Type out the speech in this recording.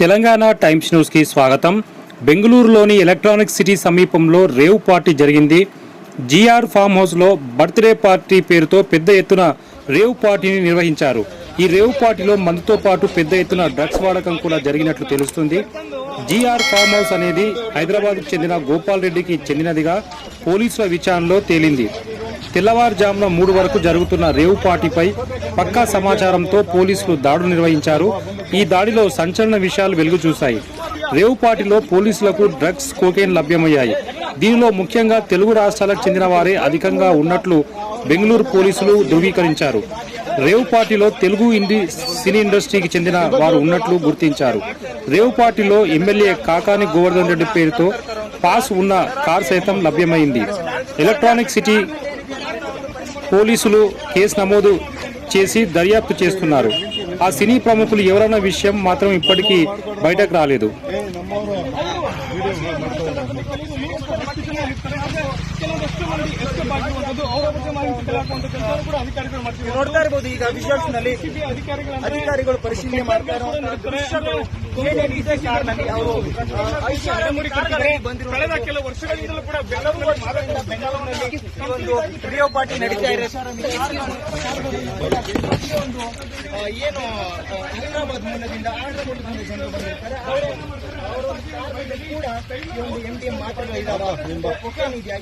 Telangana times న్యూస్కి స్వాగతం. బెంగళూరులోని ఎలక్ట్రానిక్ సిటీ సమీపంలో రేవ్ పార్టీ జరిగింది. జిఆర్ ఫామ్ హౌస్లో బర్త్డే పార్టీ పేరుతో పెద్ద ఎత్తున రేవ్ పార్టీని నిర్వహించారు. ఈ రేవ్ పార్టీలో మందుతో పాటు పెద్ద ఎత్తున డ్రగ్స్ వాడకం కూడా జరిగినట్లు తెలుస్తుంది. జిఆర్ ఫామ్ హౌస్ అనేది హైదరాబాద్కు చెందిన గోపాల్ రెడ్డికి చెందినదిగా పోలీసుల విచారణలో తేలింది. తెల్లవారుజామున మూడు వరకు జరుగుతున్న రేవుపాటిపై పార్టీపై పక్కా సమాచారంతో పోలీసులు దాడులు నిర్వహించారు. ఈ దాడిలో సంచలన విషయాలు వెలుగు చూశాయి పోలీసులకు డ్రగ్స్ కోకేన్ లభ్యమయ్యాయి. దీనిలో ముఖ్యంగా తెలుగు రాష్ట్రాలకు చెందిన వారే అధికంగా ఉన్నట్లు బెంగళూరు పోలీసులు ధృవీకరించారు. రేవ్ పార్టీలో తెలుగు ఇండి సినీ ఇండస్ట్రీకి చెందిన వారు ఉన్నట్లు గుర్తించారు. రేవ్ పార్టీలో ఎమ్మెల్యే కాకాని గోవర్ధన్ రెడ్డి పేరుతో పాస్ ఉన్న కార్ సైతం లభ్యమైంది. ఎలక్ట్రానిక్ సిటీ పోలీసులు కేసు నమోదు చేసి దర్యాప్తు చేస్తున్నారు ఆ సినీ ప్రముఖులు ఎవరన్న విషయం మాత్రం ఇప్పటికీ బయటకు రాలేదు ಕೆಲವಷ್ಟು ಮಂದಿ ಎಸ್ಕೇಪ್ ಆಗಿರುವಂತದ್ದು ಅವರ ಬಗ್ಗೆ ಮಾಹಿತಿ ಕೇಳಾಕುವಂತ ಕೆಲಸ ಕೂಡ ಅಧಿಕಾರಿಗಳು ಮಾಡ್ತಿದ್ದಾರೆ ನೋಡ್ತಾ ಇರಬಹುದು ಈಗ ವಿಜುವಲ್ಸ್ ನಲ್ಲಿ ಸಿಟಿ ಅಧಿಕಾರಿಗಳ ಅಧಿಕಾರಿಗಳು ಪರಿಶೀಲನೆ ಮಾಡ್ತಾ ಇರುವಂತಹ ಕಳೆದ ಕೆಲವು ವರ್ಷಗಳಿಂದಲೂ ಕೂಡ ಬೆಂಗಳೂರಿನಲ್ಲಿ ಒಂದು ಪಾರ್ಟಿ ನಡೀತಾ ಇದೆ. ಏನು ಹೈದರಾಬಾದ್ ಮೂಲದಿಂದ ಆಡಳಿತ ಜನರು ಕೂಡ ಈ ಒಂದು ಎಂಟಿಎಂ ಮಾತುಗಳು ಇದಾವೆ ಮುಖಾಮಿದ್ಯಾ